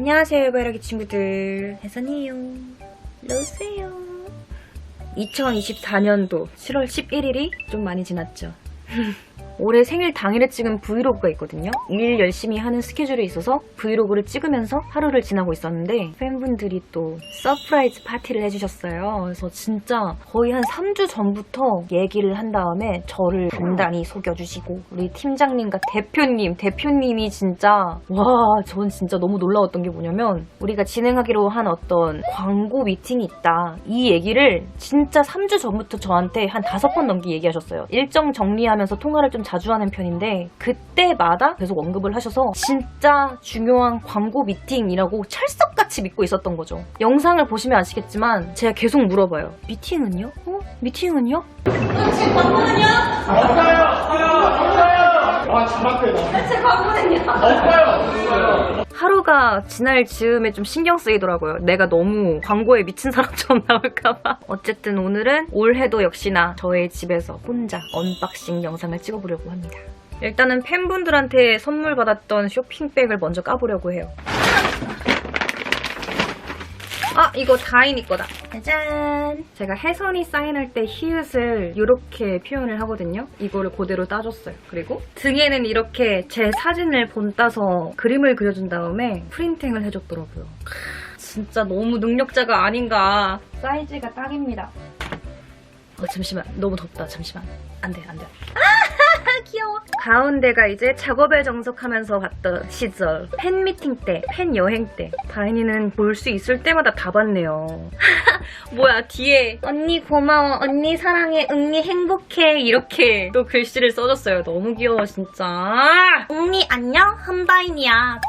안녕하세요, 바라기 친구들. 혜선이에요. 러세요. 2024년도 7월 11일이 좀 많이 지났죠. 올해 생일 당일에 찍은 브이로그가 있거든요. 일 열심히 하는 스케줄이 있어서 브이로그를 찍으면서 하루를 지나고 있었는데 팬분들이 또 서프라이즈 파티를 해주셨어요. 그래서 진짜 거의 한 3주 전부터 얘기를 한 다음에 저를 단단히 속여주시고 우리 팀장님과 대표님, 대표님이 진짜 와, 전 진짜 너무 놀라웠던 게 뭐냐면 우리가 진행하기로 한 어떤 광고 미팅이 있다. 이 얘기를 진짜 3주 전부터 저한테 한 다섯 번 넘게 얘기하셨어요. 일정 정리하면서 통화를 좀 자주 하는 편인데 그때마다 계속 언급을 하셔서 진짜 중요한 광고 미팅이라고 찰떡같이 믿고 있었던 거죠. 영상을 보시면 아시겠지만 제가 계속 물어봐요. 미팅은요? 어? 미팅은요? 아, 잘한다. 하루가 지날 즈음에 좀 신경 쓰이더라고요. 내가 너무 광고에 미친 사람처럼 나올까봐. 어쨌든 오늘은 올해도 역시나 저의 집에서 혼자 언박싱 영상을 찍어보려고 합니다. 일단은 팬분들한테 선물 받았던 쇼핑백을 먼저 까보려고 해요. 아, 이거 다인이 거다. 짜잔! 제가 혜선이 사인할 때 히읗을 이렇게 표현을 하거든요. 이거를 그대로 따줬어요. 그리고 등에는 이렇게 제 사진을 본 따서 그림을 그려준 다음에 프린팅을 해줬더라고요. 크, 진짜 너무 능력자가 아닌가. 사이즈가 딱입니다. 어, 잠시만. 너무 덥다. 잠시만. 안 돼, 안 돼. 아, 귀여워. 가운데가 이제 작업에 정석하면서 봤던 시절. 팬미팅 때, 팬 여행 때. 다인이는 볼 수 있을 때마다 다 봤네요. 뭐야, 뒤에. 언니 고마워. 언니 사랑해. 언니 행복해. 이렇게 또 글씨를 써줬어요. 너무 귀여워, 진짜. 언니 안녕? 한다인이야.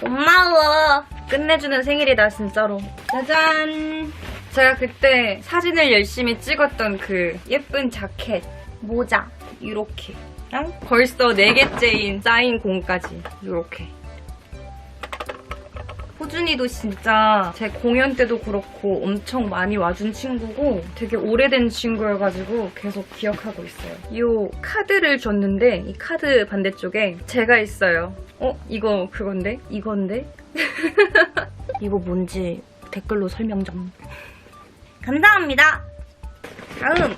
고마워. 끝내주는 생일이다, 진짜로. 짜잔. 제가 그때 사진을 열심히 찍었던 그 예쁜 자켓, 모자, 이렇게. 랑 벌써 네 개째인 사인 공까지. 이렇게. 호준이도 진짜 제 공연 때도 그렇고 엄청 많이 와준 친구고 되게 오래된 친구여가지고 계속 기억하고 있어요. 이 카드를 줬는데 이 카드 반대쪽에 제가 있어요. 어? 이거 그건데? 이건데? 이거 뭔지 댓글로 설명 좀. 감사합니다. 다음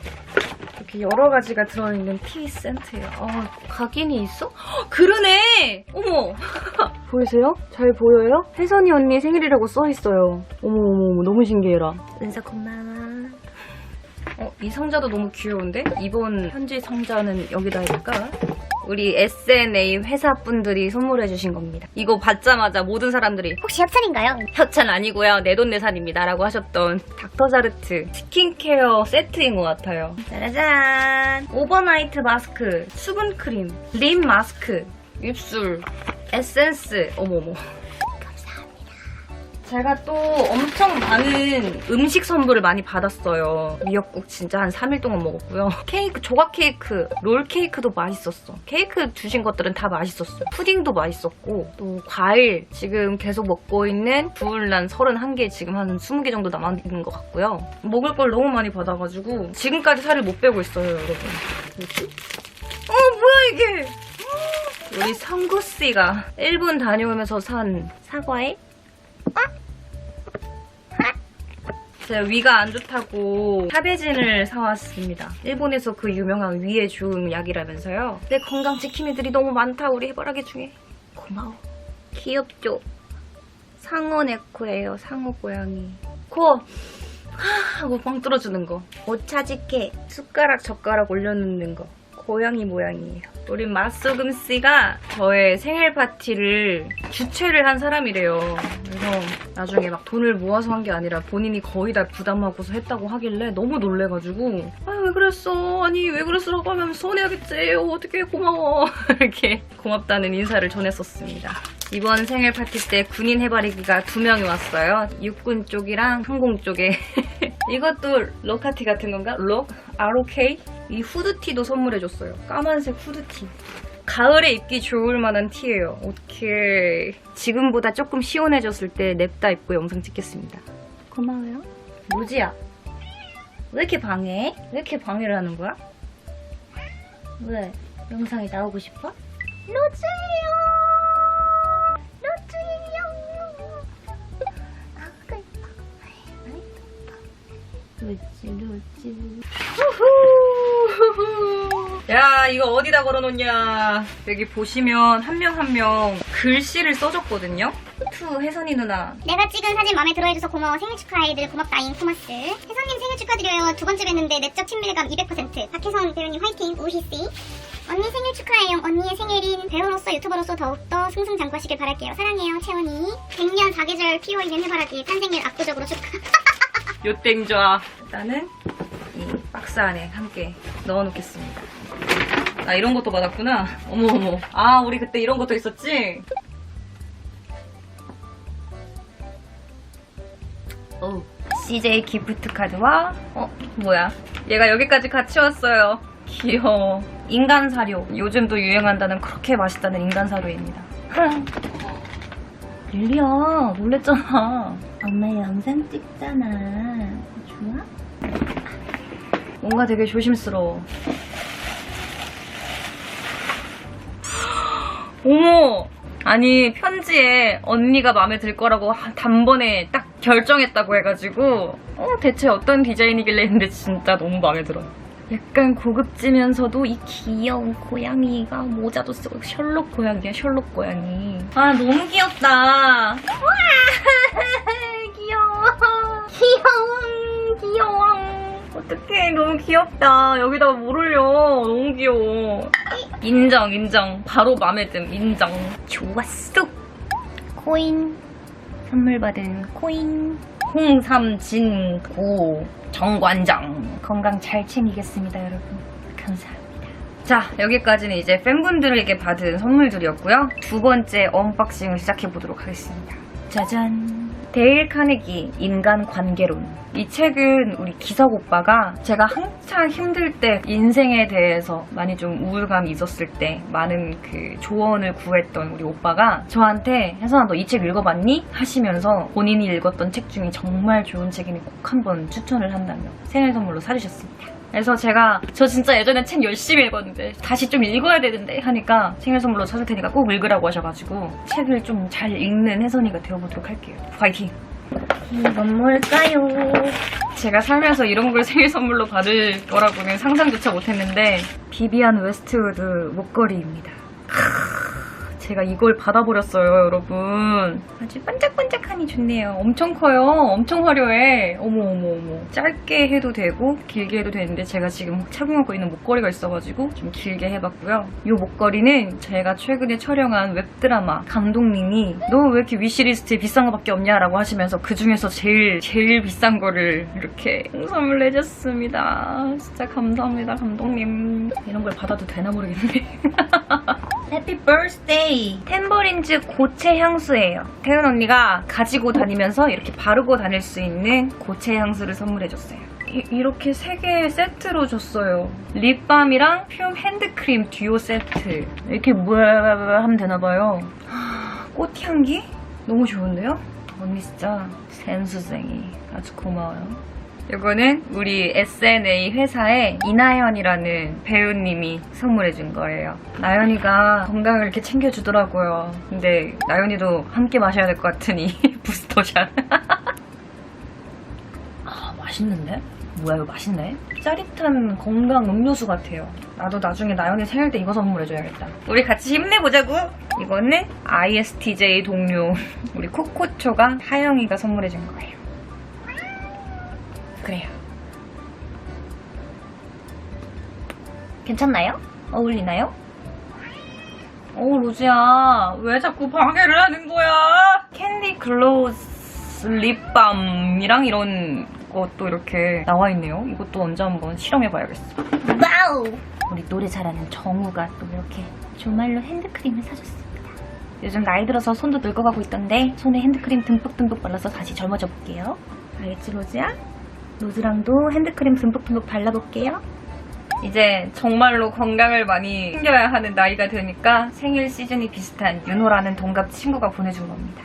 이렇게 여러 가지가 들어있는 티 센트예요. 아, 각인이 있어? 헉, 그러네. 어머. 보이세요? 잘 보여요? 혜선이 언니 생일이라고 써 있어요. 어머 어머 어머 너무 신기해라. 은서 고마워. 어, 이 상자도 너무 귀여운데? 이번 편지 상자는 여기다 해둘까? 우리 SNA 회사 분들이 선물해 주신 겁니다. 이거 받자마자 모든 사람들이 혹시 협찬인가요? 협찬 아니고요. 내 돈 내산입니다. 라고 하셨던 닥터자르트 스킨케어 세트인 것 같아요. 짜라잔. 오버나이트 마스크, 수분크림, 립 마스크, 입술, 에센스. 어머머. 제가 또 엄청 많은 음식 선물을 많이 받았어요. 미역국 진짜 한 3일 동안 먹었고요. 케이크, 조각 케이크, 롤 케이크도 맛있었어. 케이크 주신 것들은 다 맛있었어. 푸딩도 맛있었고, 또 과일 지금 계속 먹고 있는 부울란 31개 지금 한 20개 정도 남아있는 것 같고요. 먹을 걸 너무 많이 받아가지고 지금까지 살을 못 빼고 있어요, 여러분. 뭐지? 어, 뭐야 이게? 우리 성구씨가 일본 다녀오면서 산 사과에 위가 안 좋다고 타베진을 사왔습니다. 일본에서 그 유명한 위에 좋은 약이라면서요. 내 건강 지킴이들이 너무 많다 우리 해바라기 중에. 고마워. 귀엽죠? 상어 네코예요. 상어 고양이. 코 하, 하고 뻥 뚫어주는 거. 오차지케 숟가락 젓가락 올려놓는 거. 고양이 모양이에요. 우리 맛소금 씨가 저의 생일 파티를 주최를 한 사람이래요. 그래서 나중에 막 돈을 모아서 한 게 아니라 본인이 거의 다 부담하고서 했다고 하길래 너무 놀래가지고 아 왜 그랬어? 아니 왜 그랬어라고 하면 손해야겠지. 어떻게 고마워. 이렇게 고맙다는 인사를 전했었습니다. 이번 생일 파티 때 군인 해바리기가 두 명이 왔어요. 육군 쪽이랑 항공 쪽에. 이것도 로카티 같은 건가? 록? ROK? 이 후드티도 선물해줬어요. 까만색 후드티. 가을에 입기 좋을 만한 티예요. 오케이. 지금보다 조금 시원해졌을 때 냅다 입고 영상 찍겠습니다. 고마워요. 무지야. 왜 이렇게 방해해? 왜 이렇게 방해를 하는 거야? 왜? 영상에 나오고 싶어? 로즈 루지 후후! 야 이거 어디다 걸어놓냐. 여기 보시면 한 명 한 명 글씨를 써줬거든요? 투 혜선이 누나. 내가 찍은 사진 마음에 들어해줘서 고마워. 생일 축하해 늘 고맙다잉. 토마스. 혜선님 생일 축하드려요. 두 번째 뵀는데 내적 친밀감 200% 박혜선 배우님 화이팅. 우희씨. 언니 생일 축하해요. 언니의 생일인 배우로서 유튜버로서 더욱더 승승장구하시길 바랄게요. 사랑해요 채원이. 100년 4계절 피어있는 해바라기 탄생일 압도적으로 축하 요땡좌. 일단은 이 박스 안에 함께 넣어놓겠습니다. 아 이런 것도 받았구나. 어머 어머. 아 우리 그때 이런 것도 있었지? 오 CJ 기프트 카드와 어 뭐야? 얘가 여기까지 같이 왔어요. 귀여워. 인간 사료. 요즘 또 유행한다는 그렇게 맛있다는 인간 사료입니다 릴리야 놀랬잖아. 엄마 영상 찍잖아. 좋아? 뭔가 되게 조심스러워. 어머! 아니 편지에 언니가 마음에 들 거라고 하- 단번에 딱 결정했다고 해가지고 어 대체 어떤 디자인이길래 했는데 진짜 너무 마음에 들어 약간 고급지면서도 이 귀여운 고양이가 모자도 쓰고 셜록 고양이야 셜록 고양이. 아 너무 귀엽다. 와! 귀여워. 귀여워 귀여워 어떡해 너무 귀엽다. 여기다가 뭘 올려? 너무 귀여워. 인정 인정. 바로 맘에 듦 인정. 좋았어. 코인. 선물 받은 코인 홍삼 진고 정관장. 건강 잘 챙기겠습니다 여러분. 감사합니다. 자 여기까지는 이제 팬분들에게 받은 선물들이었고요. 두 번째 언박싱을 시작해 보도록 하겠습니다. 짜잔 데일 카네기 인간 관계론 이 책은 우리 기석 오빠가 제가 한창 힘들 때 인생에 대해서 많이 좀 우울감이 있었을 때 많은 그 조언을 구했던 우리 오빠가 저한테 혜선아 너 이 책 읽어봤니? 하시면서 본인이 읽었던 책 중에 정말 좋은 책이니 꼭 한번 추천을 한다며 생일 선물로 사주셨습니다. 그래서 제가 저 진짜 예전에 책 열심히 읽었는데 다시 좀 읽어야 되는데 하니까 생일 선물로 사줄 테니까 꼭 읽으라고 하셔가지고 책을 좀 잘 읽는 혜선이가 되어보도록 할게요. 파이팅! 이건 뭘까요? 제가 살면서 이런 걸 생일 선물로 받을 거라고는 상상조차 못했는데 비비안 웨스트우드 목걸이입니다. 제가 이걸 받아버렸어요, 여러분. 아주 반짝반짝하니 좋네요. 엄청 커요. 엄청 화려해. 어머, 어머, 어머. 짧게 해도 되고, 길게 해도 되는데, 제가 지금 착용하고 있는 목걸이가 있어가지고, 좀 길게 해봤고요. 이 목걸이는 제가 최근에 촬영한 웹드라마 감독님이, 너 왜 이렇게 위시리스트에 비싼 거밖에 없냐 라고 하시면서, 그 중에서 제일, 제일 비싼 거를 이렇게 선물 해줬습니다. 진짜 감사합니다, 감독님. 이런 걸 받아도 되나 모르겠네. 해피 버 스데이 템버린즈 고체 향수예요 태은 언니가 가지고 다니면서 이렇게 바르고 다닐 수 있는 고체 향수를 선물해줬어요 이, 렇게 세 개 세트로 줬어요 립밤이랑 퓨움 핸드크림 듀오 세트 이렇게 뭐야 하면 되나봐요 꽃향기? 너무 좋은데요? 언니 진짜 센수쟁이 아주 고마워요 이거는 우리 SNA 회사의 이나연이라는 배우님이 선물해준 거예요. 나연이가 건강을 이렇게 챙겨주더라고요. 근데 나연이도 함께 마셔야 될 것 같으니 부스터샷. 아 맛있는데? 뭐야 이거 맛있네? 짜릿한 건강 음료수 같아요. 나도 나중에 나연이 생일 때 이거 선물해줘야겠다. 우리 같이 힘내보자고. 이거는 ISTJ 동료 우리 코코초가 하영이가 선물해준 거예요. 그래요. 괜찮나요? 어울리나요? 오, 로지야. 왜 자꾸 방해를 하는 거야? 캔디 글로우스 립밤이랑 이런 것도 이렇게 나와 있네요. 이것도 언제 한번 실험해봐야겠어. 와우! 우리 노래 잘하는 정우가 또 이렇게 조말로 핸드크림을 사줬습니다. 요즘 나이 들어서 손도 늙어가고 있던데 손에 핸드크림 듬뿍듬뿍 발라서 다시 젊어져 볼게요. 알겠지, 로지야? 로즈랑도 핸드크림 듬뿍듬뿍 발라볼게요. 이제 정말로 건강을 많이 챙겨야 하는 나이가 되니까 생일 시즌이 비슷한 윤호라는 동갑 친구가 보내준 겁니다.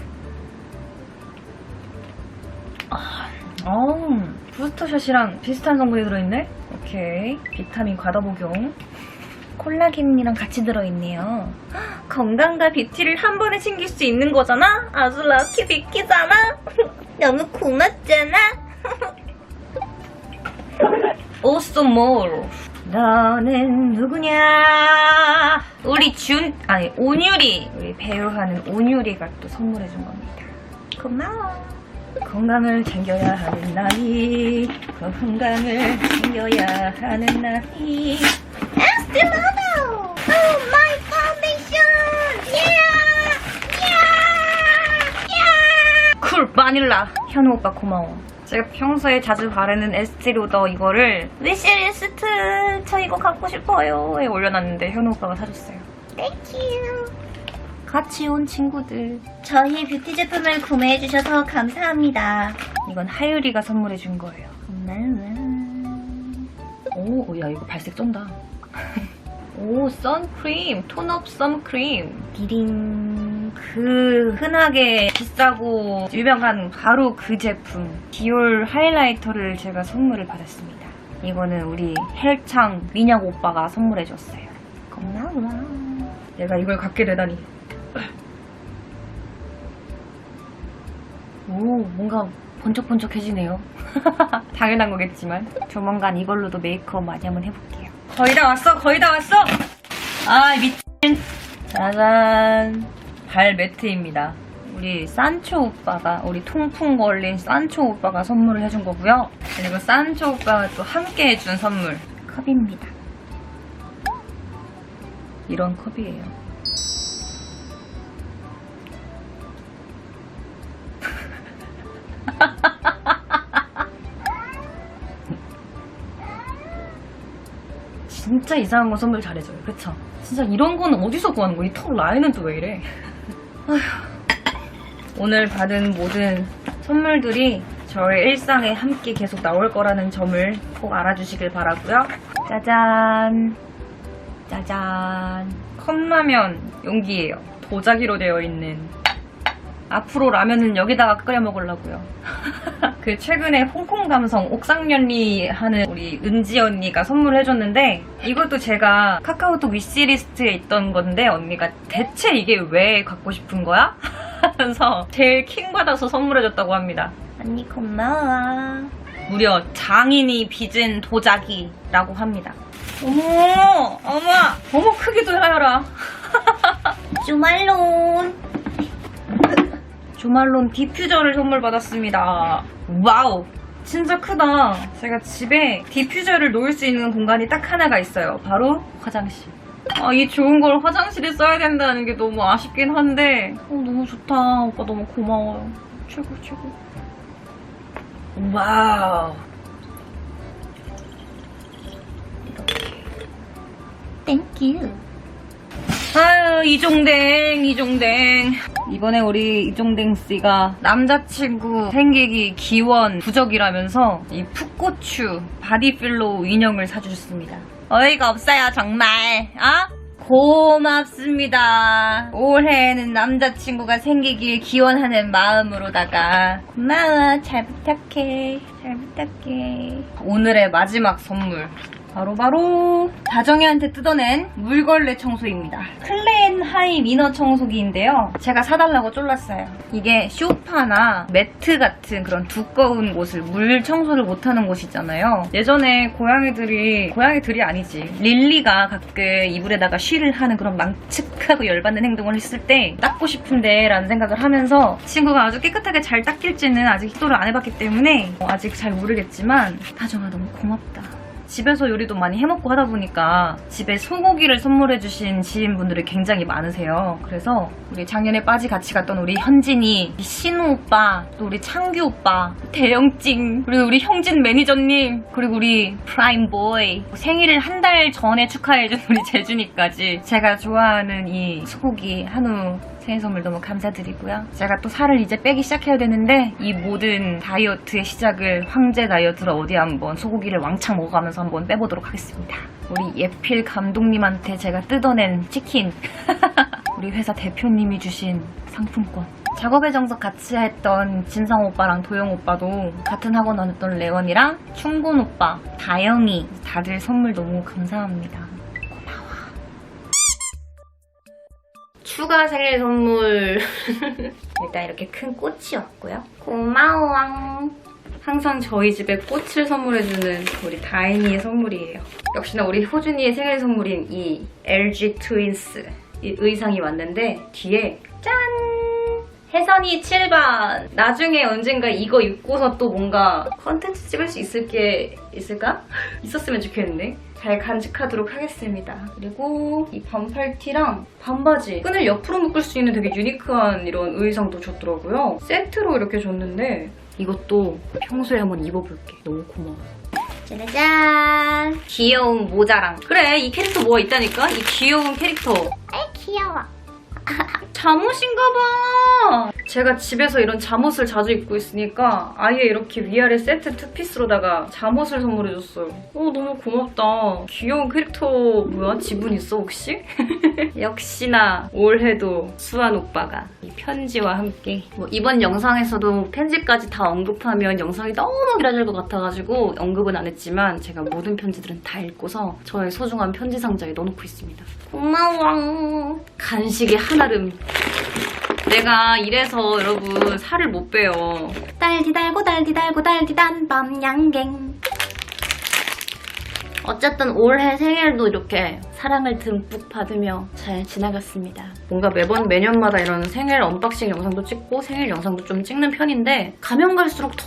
아, 어, 부스터샷이랑 비슷한 성분이 들어있네? 오케이. 비타민 과다 복용. 콜라겐이랑 같이 들어있네요. 헉, 건강과 뷰티를 한 번에 챙길 수 있는 거잖아? 아주 럭키 비키잖아? 너무 고맙잖아? 오스모로. 너는 누구냐? 우리 준 아니 온유리. 우리 배우하는 온유리가 또 선물해 준 겁니다. 고마워. 건강을 챙겨야 하는 나이. 건강을 챙겨야 하는 나이. Estee Lauder Oh my foundation. Yeah. Yeah. Yeah. 쿨 바닐라 현우 오빠 고마워 제가 평소에 자주 바르는 에스티로더 이거를 위시리 스트 저 이거 갖고 싶어요 에 올려놨는데 현우 오빠가 사줬어요. 땡큐 같이 온 친구들. 저희 뷰티 제품을 구매해주셔서 감사합니다. 이건 하유리가 선물해준 거예요. 오, 야 이거 발색 쩐다. 오, 선크림, 톤업 선크림. 디링. 그 흔하게 비싸고 유명한 바로 그 제품. 디올 하이라이터를 제가 선물을 받았습니다. 이거는 우리 헬창 민혁 오빠가 선물해줬어요. 고마워. 내가 이걸 갖게 되다니. 오, 뭔가 번쩍번쩍해지네요. 당연한 거겠지만 조만간 이걸로도 메이크업 많이 한번 해볼게요. 거의 다 왔어, 거의 다 왔어. 아 미친. 짜잔, 발 매트입니다. 우리 산초 오빠가 우리 통풍 걸린 산초 오빠가 선물을 해준 거고요. 그리고 산초 오빠가 또 함께 해준 선물 컵입니다. 이런 컵이에요. 진짜 이상한 거 선물 잘해줘요. 그쵸? 진짜 이런 거는 어디서 구하는 거야? 이 턱 라인은 또 왜 이래? 오늘 받은 모든 선물들이 저의 일상에 함께 계속 나올 거라는 점을 꼭 알아주시길 바라고요. 짜잔. 짜잔. 컵라면 용기예요. 도자기로 되어 있는. 앞으로 라면은 여기다가 끓여 먹으려고요. 그 최근에 홍콩 감성 옥상연리 하는 우리 은지 언니가 선물해줬는데 이것도 제가 카카오톡 위시리스트에 있던 건데 언니가 대체 이게 왜 갖고 싶은 거야? 하면서 제일 킹받아서 선물해줬다고 합니다. 언니 고마워. 무려 장인이 빚은 도자기라고 합니다. 어머, 어머, 어머 크기도 하여라. 주말론. 조말론 디퓨저를 선물 받았습니다. 와우! 진짜 크다. 제가 집에 디퓨저를 놓을 수 있는 공간이 딱 하나가 있어요. 바로 화장실. 아, 이 좋은 걸 화장실에 써야 된다는 게 너무 아쉽긴 한데, 어, 너무 좋다. 오빠 너무 고마워요. 최고, 최고. 와우. 이렇게. 땡큐. 아유 이종댕 이종댕 이번에 우리 이종댕 씨가 남자친구 생기기 기원 부적이라면서 이 풋고추 바디필로 인형을 사주셨습니다. 어이가 없어요 정말. 어? 고맙습니다. 올해는 남자친구가 생기길 기원하는 마음으로다가 고마워 잘 부탁해 잘 부탁해. 오늘의 마지막 선물 바로 바로 다정이한테 뜯어낸 물걸레 청소기입니다. 클렌 하이 미너 청소기인데요. 제가 사달라고 쫄랐어요. 이게 쇼파나 매트 같은 그런 두꺼운 곳을 물 청소를 못하는 곳 있잖아요. 예전에 고양이들이 고양이들이 아니지 릴리가 가끔 이불에다가 쉬를 하는 그런 망측하고 열받는 행동을 했을 때 닦고 싶은데 라는 생각을 하면서 친구가 아주 깨끗하게 잘 닦일지는 아직 시도를 안 해봤기 때문에 어, 아직 잘 모르겠지만 다정아 너무 고맙다. 집에서 요리도 많이 해먹고 하다 보니까 집에 소고기를 선물해주신 지인분들이 굉장히 많으세요. 그래서 우리 작년에 빠지 같이 갔던 우리 현진이, 신우 오빠, 또 우리 창규 오빠, 대영찡, 그리고 우리 형진 매니저님, 그리고 우리 프라임보이 생일을 한 달 전에 축하해준 우리 재준이까지 제가 좋아하는 이 소고기 한우 생일 선물 너무 감사드리고요. 제가 또 살을 이제 빼기 시작해야 되는데 이 모든 다이어트의 시작을 황제 다이어트로 어디 한번 소고기를 왕창 먹어가면서 한번 빼보도록 하겠습니다. 우리 예필 감독님한테 제가 뜯어낸 치킨 우리 회사 대표님이 주신 상품권 작업의 정석 같이 했던 진상 오빠랑 도영 오빠도 같은 학원 다녔던 레원이랑 충곤 오빠, 다영이 다들 선물 너무 감사합니다. 추가 생일 선물 일단 이렇게 큰 꽃이 왔고요 고마워 항상 저희 집에 꽃을 선물해주는 우리 다인이의 선물이에요. 역시나 우리 호준이의 생일 선물인 이 LG 트윈스 이 의상이 왔는데 뒤에 짠! 혜선이 7번. 나중에 언젠가 이거 입고서 또 뭔가 컨텐츠 찍을 수 있을 게 있을까? 있었으면 좋겠는데. 잘 간직하도록 하겠습니다. 그리고 이 반팔티랑 반바지. 끈을 옆으로 묶을 수 있는 되게 유니크한 이런 의상도 줬더라고요. 세트로 이렇게 줬는데 이것도 평소에 한번 입어볼게. 너무 고마워. 짜자잔. 귀여운 모자랑. 그래, 이 캐릭터 뭐가 있다니까? 이 귀여운 캐릭터. 아이 귀여워. 잠옷인가 봐. 제가 집에서 이런 잠옷을 자주 입고 있으니까 아예 이렇게 위아래 세트 투피스로다가 잠옷을 선물해줬어요. 어 너무 고맙다. 귀여운 캐릭터 뭐야? 지분 있어 혹시? 역시나 올해도 수환 오빠가 이 편지와 함께 뭐 이번 영상에서도 편지까지 다 언급하면 영상이 너무 길어질 것 같아가지고 언급은 안 했지만 제가 모든 편지들은 다 읽고서 저의 소중한 편지 상자에 넣어놓고 있습니다. 고마워. 간식의 한아름. 내가 이래서 여러분 살을 못 빼요. 딸기 달고 딸기 달고 딸기 단밤 양갱. 어쨌든 올해 생일도 이렇게 사랑을 듬뿍 받으며 잘 지나갔습니다. 뭔가 매번 매년마다 이런 생일 언박싱 영상도 찍고 생일 영상도 좀 찍는 편인데 가면 갈수록 더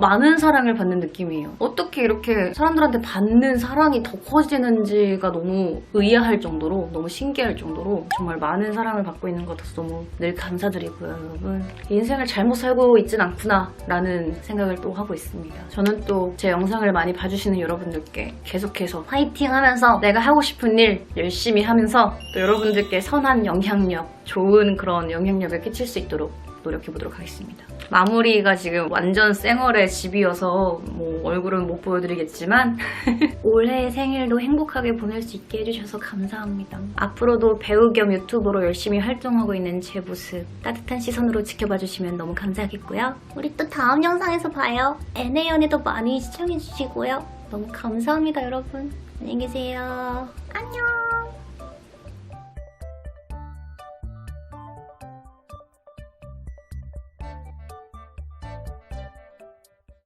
많은 사랑을 받는 느낌이에요. 어떻게 이렇게 사람들한테 받는 사랑이 더 커지는지가 너무 의아할 정도로 너무 신기할 정도로 정말 많은 사랑을 받고 있는 것 같아서 너무 늘 감사드리고요, 여러분. 인생을 잘못 살고 있진 않구나 라는 생각을 또 하고 있습니다. 저는 또 제 영상을 많이 봐주시는 여러분들께 계속해서 화이팅 하면서 내가 하고 싶은 일 열심히 하면서 또 여러분들께 선한 영향력, 좋은 그런 영향력을 끼칠 수 있도록 노력해보도록 하겠습니다. 마무리가 지금 완전 쌩얼의 집이어서 뭐 얼굴은 못 보여드리겠지만 올해 생일도 행복하게 보낼 수 있게 해주셔서 감사합니다. 앞으로도 배우 겸 유튜버로 열심히 활동하고 있는 제 모습 따뜻한 시선으로 지켜봐주시면 너무 감사하겠고요. 우리 또 다음 영상에서 봐요. NA연에도 많이 시청해주시고요. 너무 감사합니다, 여러분. 안녕히 계세요. 안녕.